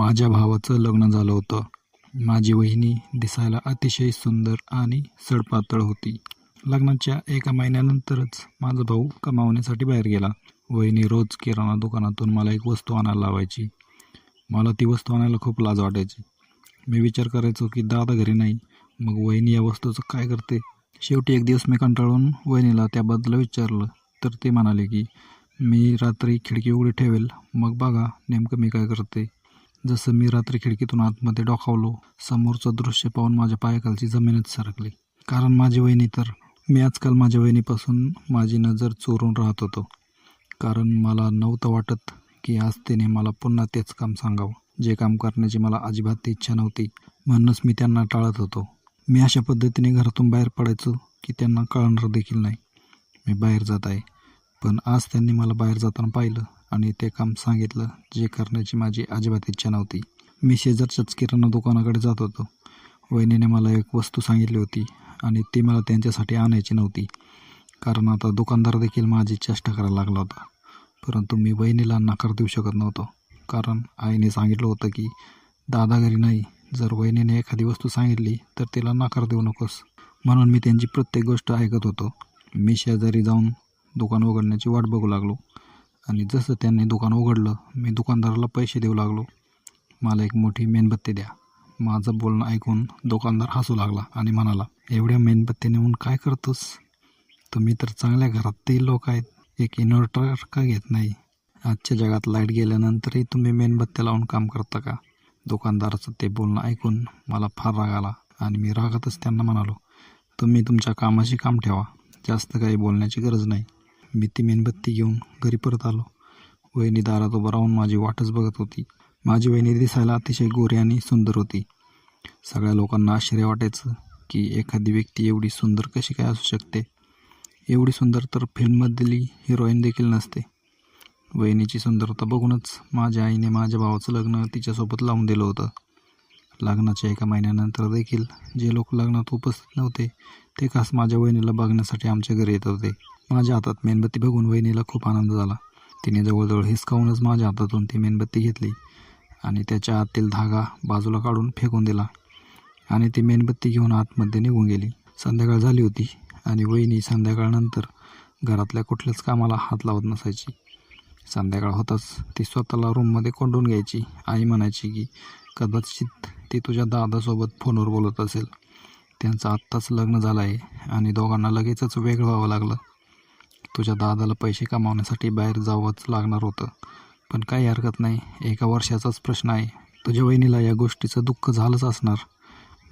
माझ्या भावाचं लग्न झालं होतं. माझी वहिनी दिसायला अतिशय सुंदर आणि सडपातळ होती. लग्नाच्या एका महिन्यानंतरच माझा भाऊ कमावण्यासाठी बाहेर गेला. वहिनी रोज किराणा दुकानातून मला एक वस्तू आणायला लावायची. मला ती वस्तू आणायला खूप लाज वाटायची. मी विचार करायचो की दादा घरी नाही मग वहिनी या वस्तूचं काय करते? शेवटी एक दिवस मी कंटाळून वहिनीला त्याबद्दल विचारलं तर ते म्हणाले की मी रात्री खिडकी उघडी ठेवेल मग बघा नेमकं मी काय करते. जसं मी रात्री खिडकीतून आतमध्ये डोकावलो समोरचं दृश्य पाहून माझ्या पायाखालची जमीनच सरकली. कारण माझी वहिनी तर मी आजकाल माझ्या वहिनीपासून माझी नजर चोरून राहत होतो. कारण मला नव्हतं वाटत की आज तिने मला पुन्हा तेच काम सांगावं. जे काम करण्याची मला अजिबात इच्छा नव्हती म्हणूनच मी त्यांना टाळत होतो. मी अशा पद्धतीने घरातून बाहेर पडायचो की त्यांना कळणार देखील नाही. मी बाहेर जात आहे पण आज त्यांनी मला बाहेर जाताना पाहिलं. आणि ते काम सांगितलं जे करण्याची माझी अजिबात इच्छा नव्हती. मी शेजारच्याच किराणा दुकानाकडे जात होतो. वहिनीने मला एक वस्तू सांगितली होती आणि ती मला त्यांच्यासाठी आणायची नव्हती. कारण आता दुकानदार देखील माझी चेष्टा करायला लागला होता. परंतु मी वहिनीला नकार देऊ शकत नव्हतो. कारण आईने सांगितलं होतं की दादा घरी नाही. जर वहिनीने एखादी वस्तू सांगितली तर तिला नकार देऊ नकोस. म्हणून मी त्यांची प्रत्येक गोष्ट ऐकत होतो. मी शेजारी जाऊन दुकान उघडण्याची वाट बघू लागलो. आणि जसं त्यांनी दुकान उघडलं मी दुकानदाराला पैसे देऊ लागलो. मला एक मोठी मेणबत्ती द्या. माझं बोलणं ऐकून दुकानदार हसू लागला आणि म्हणाला एवढ्या मेणबत्ती नेऊन काय करतोस? तुम्ही तर चांगल्या घरातील लोक आहेत. एक इन्व्हर्टर का घेत नाही? आजच्या जगात लाइट गेल्यानंतरही तुम्ही मेणबत्त्या लावून काम करता का? दुकानदाराचं ते बोलणं ऐकून मला फार राग आला आणि मी रागातच त्यांना म्हणालो तुम्ही तुमच्या कामाशी काम ठेवा. जास्त काही बोलण्याची गरज नाही. मी ती मेणबत्ती घेऊन घरी परत आलो. वहिनी दारात उभं राहून माझी वाटच बघत होती. माझी वहिनी दिसायला अतिशय गोरी आणि सुंदर होती. सगळ्या लोकांना आश्चर्य वाटायचं की एखादी व्यक्ती एवढी सुंदर कशी काय असू शकते? एवढी सुंदर तर फिल्ममधली हिरोईन देखील नसते. वहिनीची सुंदरता बघूनच माझ्या आईने माझ्या भावाचं लग्न तिच्यासोबत लावून दिलं होतं. लग्नाच्या एका महिन्यानंतर देखील जे लोक लग्नात उपस्थित नव्हते ते खास माझ्या वहिनीला बघण्यासाठी आमच्या घरी येत होते. माझ्या हातात मेणबत्ती बघून वहिनीला खूप आनंद झाला. तिने जवळजवळ हिसकावूनच माझ्या हातातून ती मेणबत्ती घेतली आणि त्याच्या आतील धागा बाजूला काढून फेकून दिला आणि ती मेणबत्ती घेऊन आतमध्ये निघून गेली. संध्याकाळ झाली होती आणि वहिनी संध्याकाळनंतर घरातल्या कुठल्याच कामाला हात लावत नसायची. संध्याकाळ होताच ती स्वतःला रूममध्ये कोंडून घ्यायची. आई म्हणायची की कदाचित ती तुझ्या दादासोबत फोनवर बोलत असेल. त्यांचं आत्ताच लग्न झालं आहे आणि दोघांना लगेचच वेगळं व्हावं लागलं. तुझ्या दादाला पैसे कमावण्यासाठी बाहेर जावंच लागणार होतं. पण काही हरकत नाही. एका वर्षाचाच प्रश्न आहे. तुझ्या वहिनीला या गोष्टीचं दुःख झालंच असणार.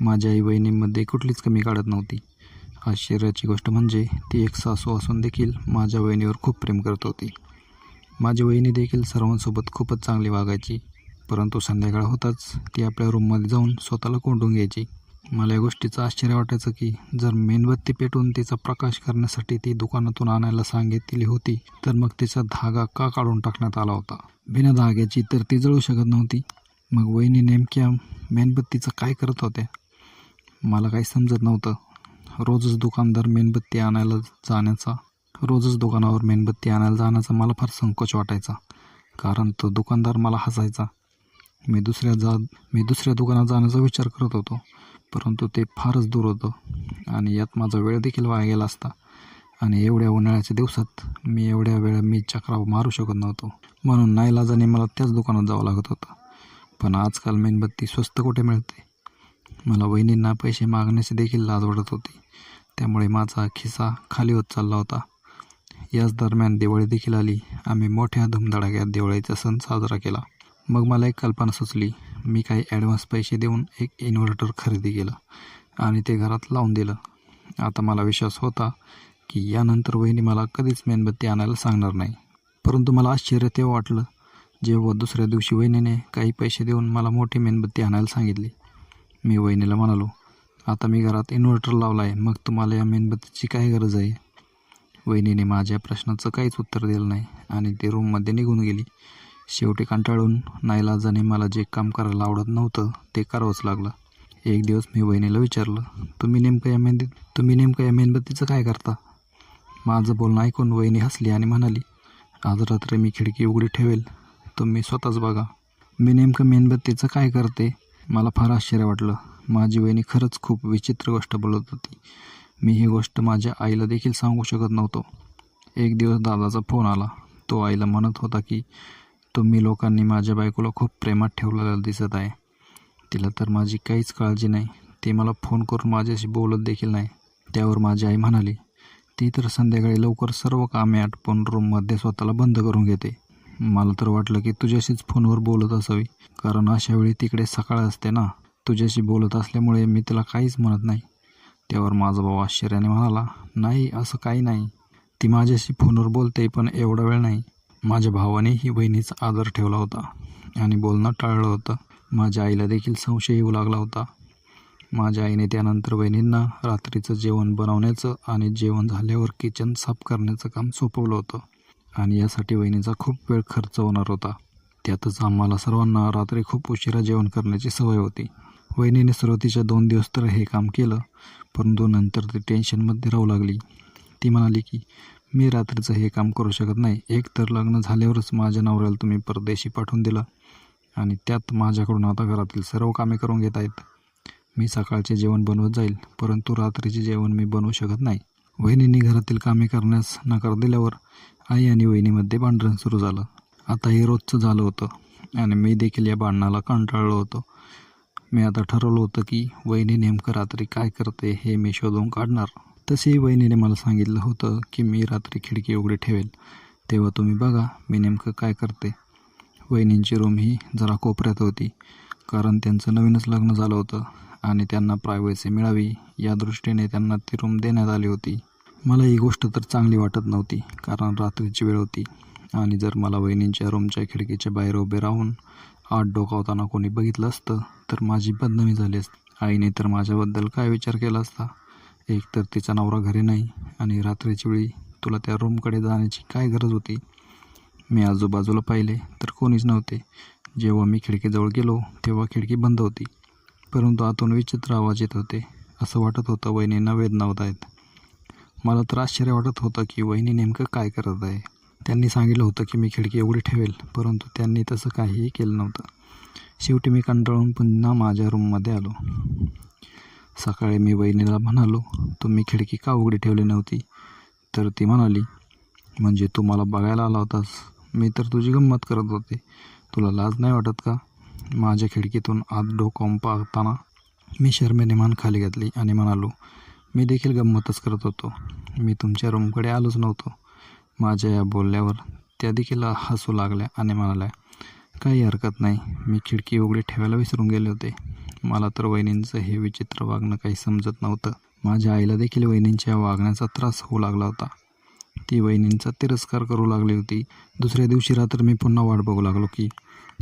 माझ्या आई वहिनीमध्ये कुठलीच कमी काढत नव्हती. आश्चर्याची गोष्ट म्हणजे ती एक सासू असून देखील माझ्या वहिनीवर खूप प्रेम करत होती. माझी वहिनी देखील सर्वांसोबत खूपच चांगली वागायची. परंतु संध्याकाळ होताच ती आपल्या रूममध्ये जाऊन स्वतःला कोंडून घ्यायची. मला या गोष्टीचं आश्चर्य वाटायचं की जर मेणबत्ती पेटवून तिचा प्रकाश करण्यासाठी ती दुकानातून आणायला सांगितली होती तर मग तिचा धागा का काढून टाकण्यात आला होता? बिना धाग्याची तर ती जळू शकत नव्हती. मग वहिनी नेमक्या मेणबत्तीचं काय करत होत्या? मला काही समजत नव्हतं. रोजच दुकानदार मेणबत्ती आणायला जाण्याचा रोजच दुकानावर मेणबत्ती आणायला जाण्याचा मला फार संकोच वाटायचा. कारण तो दुकानदार मला हसायचा. मी दुसऱ्या जा मी दुसऱ्या दुकानात जाण्याचा विचार करत होतो. परंतु ते फारच दूर होतं. आणि यात माझा वेळ देखील वाया गेला असता. आणि एवढ्या उन्हाळ्याच्या दिवसात मी एवढ्या वेळा मी चक्रा मारू शकत नव्हतो. म्हणून नाईलाजाने मला त्याच दुकानात जावं लागत होतं. पण आजकाल मेणबत्ती स्वस्त कुठे मिळते? मला वहिनींना पैसे मागण्याची देखील लाज वाटत होती. त्यामुळे माझा खिसा खाली होत चालला होता. याच दरम्यान दिवाळी देखील आली. आम्ही मोठ्या धुमधडाक्यात दिवाळीचा सण साजरा केला. मग मला एक कल्पना सुचली. मी काही ॲडव्हान्स पैसे देऊन एक इन्व्हर्टर खरेदी केलं आणि ते घरात लावून दिलं. आता मला विश्वास होता की यानंतर वहिनी मला कधीच मेणबत्ती आणायला सांगणार नाही. परंतु मला आश्चर्य तेव्हा वाटलं जेव्हा दुसऱ्या दिवशी वहिनीने काही पैसे देऊन मला मोठी मेणबत्ती आणायला सांगितली. मी वहिनीला म्हणालो आता मी घरात इन्व्हर्टर लावला आहे मग तुम्हाला या मेणबत्तीची काय गरज आहे? वहिनीने माझ्या प्रश्नाचं काहीच उत्तर दिलं नाही आणि ती रूममध्ये निघून गेली. शेवटी कंटाळून नाईलाजाने मला जे काम करायला आवडत नव्हतं ते करावंच लागलं. एक दिवस मी वहिनीला विचारलं तुम्ही नेमकं या मेहंदी तुम्ही नेमकं या मेणबत्तीचं काय करता? माझं बोलणं ऐकून वहिनी हसली आणि म्हणाली आज रात्री मी खिडकी उघडी ठेवेल तुम्ही स्वतःच बघा. मी नेमकं मेणबत्तीचं काय करते? मला फार आश्चर्य वाटलं. माझी वहिनी खरंच खूप विचित्र गोष्ट बोलत होती. मी ही गोष्ट माझ्या आईला देखील सांगू शकत नव्हतो. एक दिवस दादाचा फोन आला. तो आईला म्हणत होता की तुम्ही लोकांनी माझ्या बायकोला खूप प्रेमात ठेवलेलं दिसत आहे. तिला तर माझी काहीच काळजी नाही. ती मला फोन करून माझ्याशी बोलत देखील नाही. त्यावर माझी आई म्हणाली ती तर संध्याकाळी लवकर सर्व कामे आटपून रूममध्ये स्वतःला बंद करून घेते. मला तर वाटलं की तुझ्याशीच फोनवर बोलत असावी. कारण अशा वेळी तिकडे सकाळ असते ना. तुझ्याशी बोलत असल्यामुळे मी तिला काहीच म्हणत नाही. त्यावर माझा भाऊ आश्चर्याने म्हणाला नाही असं काही नाही. ती माझ्याशी फोनवर बोलते पण एवढा वेळ नाही. माझ्या भावानेही बहिणीचा आदर ठेवला होता. आणि बोलणं टाळलं होतं. माझ्या आईला देखील संशय येऊ लागला होता. माझ्या आईने त्यानंतर बहिणींना रात्रीचं जेवण बनवण्याचं आणि जेवण झाल्यावर किचन साफ करण्याचं काम सोपवलं होतं. आणि यासाठी वहिनीचा खूप वेळ खर्च होणार होता. त्यातच आम्हाला सर्वांना रात्री खूप उशिरा जेवण करण्याची सवय होती. वहिनीने सुरुवातीच्या दोन दिवस तर हे काम केलं परंतु नंतर ती टेन्शनमध्ये राहू लागली. ती म्हणाली की मी रात्रीचं हे काम करू शकत नाही. एक तर लग्न झाल्यावरच माझ्या नवऱ्याला तुम्ही परदेशी पाठवून दिलं आणि त्यात माझ्याकडून आता घरातील सर्व कामे करून घेत आहेत. मी सकाळचे जेवण बनवत जाईल परंतु रात्रीचे जेवण मी बनवू शकत नाही. वहिनींनी घरातील कामे करण्यास नकार दिल्यावर आई आणि वहिनीमध्ये भांडण सुरू झालं. आता हे रोजचं झालं होतं आणि मी देखील या भांडणाला कंटाळलो होतो. मी आता ठरवलं होतं की वहिनी नेमकं रात्री काय करते हे मी शोधून काढणार. तसेही वहिनीने मला सांगितलं होतं की मी रात्री खिडकी उघडी ठेवेल. तेव्हा तुम्ही बघा मी नेमकं काय करते. वहिनींची रूम ही जरा कोपऱ्यात होती कारण त्यांचं नवीनच लग्न झालं होतं आणि त्यांना प्रायव्हसी मिळावी या दृष्टीने त्यांना ती रूम देण्यात आली होती. मला ही गोष्ट तर चांगली वाटत नव्हती कारण रात्रीची वेळ होती आणि जर मला वहिनींच्या रूमच्या खिडकीच्या बाहेर उभे राहून आत डोकावताना कोणी बघितलं असतं तर माझी बदनामी झाली असती. आईने तर माझ्याबद्दल काय विचार केला असता? एक तर तिचा नवरा घरी नाही आणि रात्रीच्या वेळी तुला त्या रूमकडे जाण्याची काय गरज होती? मी आजूबाजूला पाहिले तर कोणीच नव्हते. जेव्हा मी खिडकीजवळ गेलो तेव्हा खिडकी बंद होती. परंतु आतून विचित्र आवाज येत होते असं वाटत होतं वहिनींना वेदना होत आहेत. मला तर आश्चर्य वाटत होतं की वहिनी नेमकं काय करत आहे. त्यांनी सांगितलं होतं की मी खिडकी एवढी ठेवेल परंतु त्यांनी तसं काहीही केलं नव्हतं. शेवटी मी कंटाळून पुन्हा माझ्या रूममध्ये आलो. सकाळी मी वहिनीला म्हणालो तुम्ही खिडकी का उघडी ठेवली नव्हती? तर ती म्हणाली म्हणजे तू मला बघायला आला होतास. मी तर तुझी गंमत करत होते. तुला लाज नाही वाटत का? माझ्या खिडकीतून आत डोकं पाहताना मी शर्मेने मान खाली घातली आणि म्हणालो मी देखील गंमतच करत होतो. मी तुमच्या रूमकडे आलोच नव्हतो. माझ्या या बोलल्यावर त्या देखील हसू लागल्या आणि म्हणाल्या काही हरकत नाही. मी खिडकी उघडी ठेवायला विसरून गेले होते. मला तर वहिनींचं हे विचित्र वागणं काही समजत नव्हतं. माझ्या आईला देखील वहिनींच्या वागण्याचा त्रास होऊ लागला होता. ती वहिनींचा तिरस्कार करू लागली होती. दुसऱ्या दिवशी रात्र मी पुन्हा वाट बघू लागलो की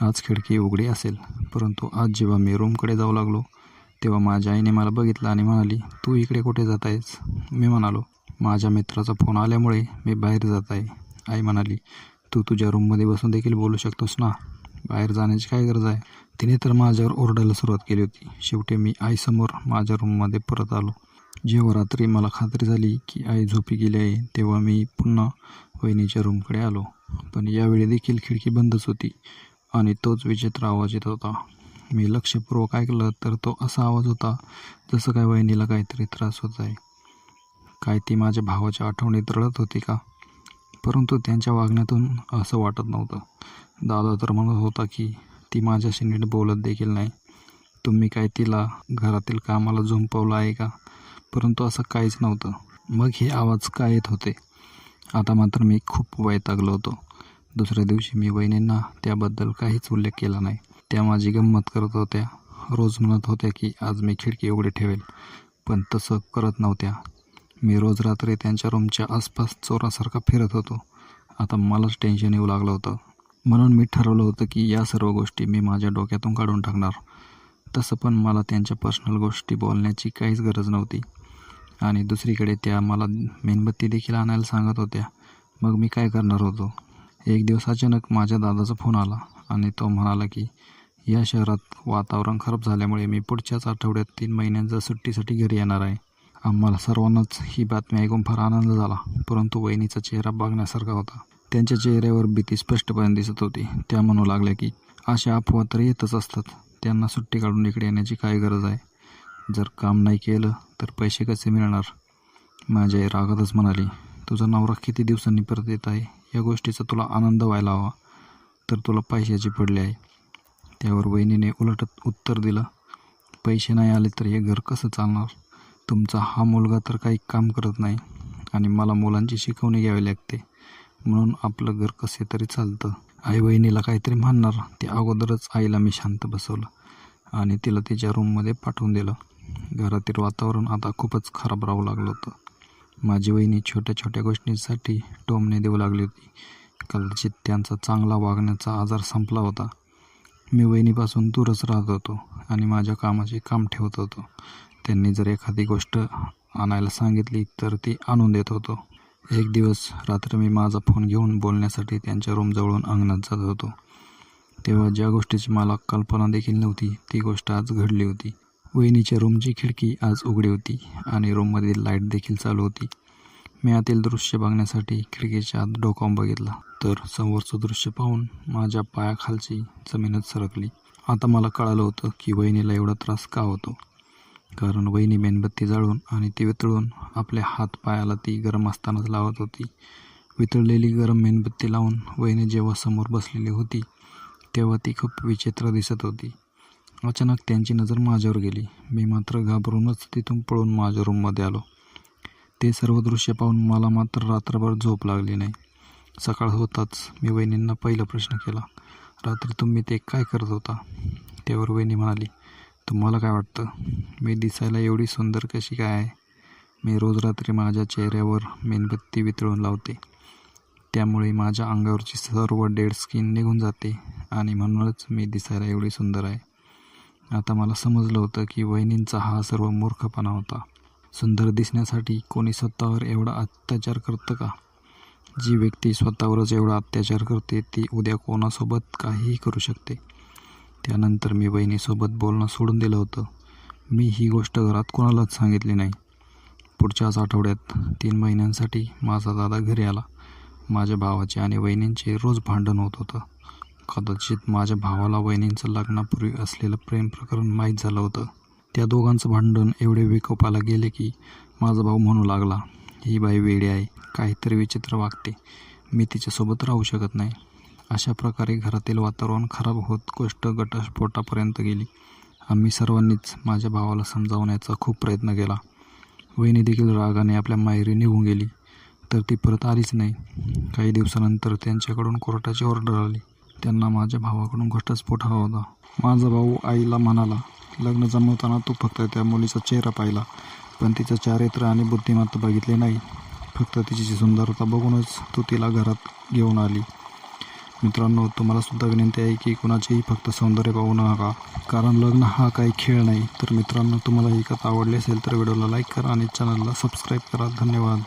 आज खिडकी उघडी असेल. परंतु आज जेव्हा मी रूमकडे जाऊ लागलो तेव्हा माझ्या आईने मला बघितलं आणि म्हणाली तू इकडे कुठे जात आहेस? मी म्हणालो माझ्या मित्राचा फोन आल्यामुळे मी बाहेर जात आहे. आई म्हणाली तू तुझ्या रूममध्ये बसून देखील बोलू शकतोस ना? बाहेर जाण्याची काय गरज आहे? तिने तर माझ्यावर ओरडायला सुरुवात केली होती. शेवटी मी आईसमोर माझ्या रूममध्ये परत आलो. जेव्हा रात्री मला खात्री झाली की आई झोपी गेली आहे तेव्हा मी पुन्हा वहिनीच्या रूमकडे आलो. पण यावेळी देखील खिडकी बंदच होती आणि तोच विचित्र आवाज येत होता. मी लक्षपूर्वक ऐकलं तर तो असा आवाज होता जसं काय वहिनीला काहीतरी त्रास होत आहे. काय ती माझ्या भावाच्या आठवणीत रडत होती का? परंतु त्यांच्या वागण्यातून असं वाटत नव्हतं. दादा तर म्हणत होता की ती माझ्याशी नीट बोलत देखील नाही. तुम्ही काय तिला घरातील कामाला झुंपवलं आहे का? परंतु असं काहीच नव्हतं. मग हे आवाज काय येत होते? आता मात्र मी खूप वैतागलो होतो. दुसऱ्या दिवशी मी वहिनींना त्याबद्दल काहीच उल्लेख केला नाही. त्या माझी गंमत करत होत्या. रोज म्हणत होत्या की आज मी खिडकी उघडी ठेवेल. पण तसं करत नव्हत्या. मी रोज रात्री त्यांच्या रूमच्या आसपास चोरासारखा फिरत होतो. आता मलाच टेन्शन येऊ लागलं होतं. म्हणून मी ठरवलं होतं की या सर्व गोष्टी मी माझ्या डोक्यातून काढून टाकणार. तसं पण मला त्यांच्या पर्सनल गोष्टी बोलण्याची काहीच गरज नव्हती. आणि दुसरीकडे त्या मला मेणबत्ती देखील आणायला सांगत होत्या. मग मी काय करणार होतो? एक दिवस अचानक माझ्या दादाचा फोन आला आणि तो म्हणाला की या शहरात वातावरण खराब झाल्यामुळे मी पुढच्याच आठवड्यात तीन महिन्यांच्या सुट्टीसाठी घरी येणार आहे. आम्हाला सर्वांनाच ही बातमी ऐकून फार आनंद झाला परंतु वहिनीचा चेहरा बघण्यासारखा होता. त्यांच्या चेहऱ्यावर भीती स्पष्टपणे दिसत होती. त्या म्हणू लागल्या की अशा अफवा तर येतच असतात. त्यांना सुट्टी काढून इकडे येण्याची काय गरज आहे? जर काम नाही केलं तर पैसे कसे मिळणार? माझ्या आई रागातच म्हणाली तुझा नवरा किती दिवसांनी परत येत आहे? या गोष्टीचा तुला आनंद व्हायला हवा. तर तुला पैशाची पडली आहे. त्यावर वहिनीने उलटत उत्तर दिलं पैसे नाही आले तर हे घर कसं चालणार? तुमचा हा मुलगा तर काही काम करत नाही आणि मला मुलांची शिकवणी घ्यावी लागते. म्हणून आपलं घर कसे तरी चालतं. आई बहिणीला काहीतरी म्हणणार. ते अगोदरच आईला मी शांत बसवलं आणि तिला तिच्या रूममध्ये पाठवून दिलं. घरातील वातावरण आता खूपच खराब राहू लागलं होतं. माझी वहिनी छोट्या छोट्या गोष्टींसाठी टोमणे देऊ लागली होती. कदाचित त्यांचा चांगला वागण्याचा आजार संपला होता. मी वहिनीपासून दूरच राहत होतो आणि माझ्या कामाचे काम ठेवत होतो. त्यांनी जर एखादी गोष्ट आणायला सांगितली तर ती आणून देत होतो. एक दिवस रात्र मी माझा फोन घेऊन बोलण्यासाठी त्यांच्या रूमजवळून अंगणात जात होतो. तेव्हा ज्या गोष्टीची मला कल्पना देखील नव्हती ती गोष्ट आज घडली होती. वहिनीच्या रूमची खिडकी आज उघडी होती आणि रूममधील लाइट देखील चालू होती. मी आतील दृश्य बघण्यासाठी खिडकीच्या आत डोकावून बघितला तर समोरचं दृश्य पाहून माझ्या पायाखालची जमीनच सरकली. आता मला कळालं होतं की वहिनीला एवढा त्रास का होतो. कारण वहिनी मेणबत्ती जाळून आणि ती वितळून आपल्या हात पायाला ती गरम असतानाच लावत होती. वितळलेली गरम मेणबत्ती लावून वहिनी जेव्हा समोर बसलेली होती तेव्हा ती खूप विचित्र दिसत होती. अचानक त्यांची नजर माझ्यावर गेली. मी मात्र घाबरूनच तिथून पळून माझ्या रूममध्ये आलो. ते सर्व दृश्य पाहून मला मात्र रात्रभर झोप लागली नाही. सकाळ होताच मी वहिनींना पहिला प्रश्न केला रात्री तुम्ही ते काय करत होता? त्यावर वहिनी म्हणाली तुम्हाला काय वाटतं? मी दिसायला एवढी सुंदर कशी काय आहे? मी रोज रात्री माझ्या चेहऱ्यावर मेणबत्ती वितळून लावते. त्यामुळे माझ्या अंगावरची सर्व डेड स्किन निघून जाते आणि म्हणूनच मी दिसायला एवढी सुंदर आहे. आता मला समजलं होतं की वहिनींचा हा सर्व मूर्खपणा होता. सुंदर दिसण्यासाठी कोणी स्वतःवर एवढा अत्याचार करतं का? जी व्यक्ती स्वतःवरच एवढा अत्याचार करते ती उद्या कोणासोबत काहीही करू शकते. त्यानंतर मी बहिणीसोबत बोलणं सोडून दिलं होतं. मी ही गोष्ट घरात कोणालाच सांगितली नाही. पुढच्याच आठवड्यात तीन महिन्यांसाठी माझा दादा घरी आला. माझ्या भावाचे आणि वहिनींचे रोज भांडण होत होतं. कदाचित माझ्या भावाला वहिनींचं लग्नापूर्वी असलेलं प्रेम प्रकरण माहीत झालं होतं. त्या दोघांचं भांडण एवढे विकोपाला गेले की माझा भाऊ म्हणू लागला ही बाई वेडी आहे काहीतरी विचित्र वागते. मी तिच्यासोबत राहू शकत नाही. अशा प्रकारे घरातील वातावरण खराब होत गोष्ट घटस्फोटापर्यंत गेली. आम्ही सर्वांनीच माझ्या भावाला समजावण्याचा खूप प्रयत्न केला. वहिनी देखील रागाने आपल्या माहेरी निघून गेली तर ती परत आलीच नाही. काही दिवसानंतर त्यांच्याकडून कोर्टाची ऑर्डर आली. त्यांना माझ्या भावाकडून घटस्फोट हवा होता. माझा भाऊ आईला म्हणाला लग्न जमवताना तू फक्त त्या मुलीचा चेहरा पाहिला पण तिचं चारित्र्य आणि बुद्धिमत्ता बघितले नाही. फक्त तिची सुंदरता बघूनच तू तिला घरात घेऊन आली. मित्रांनो तुम्हाला सुद्धा विनंती आहे की कुणाचेही फक्त सौंदर्य पाहू नका कारण लग्न हा काही खेळ नाही. तर मित्रांनो तुम्हाला ही कथा आवडली असेल तर व्हिडिओला लाईक करा आणि चॅनलला सबस्क्राईब करा. धन्यवाद.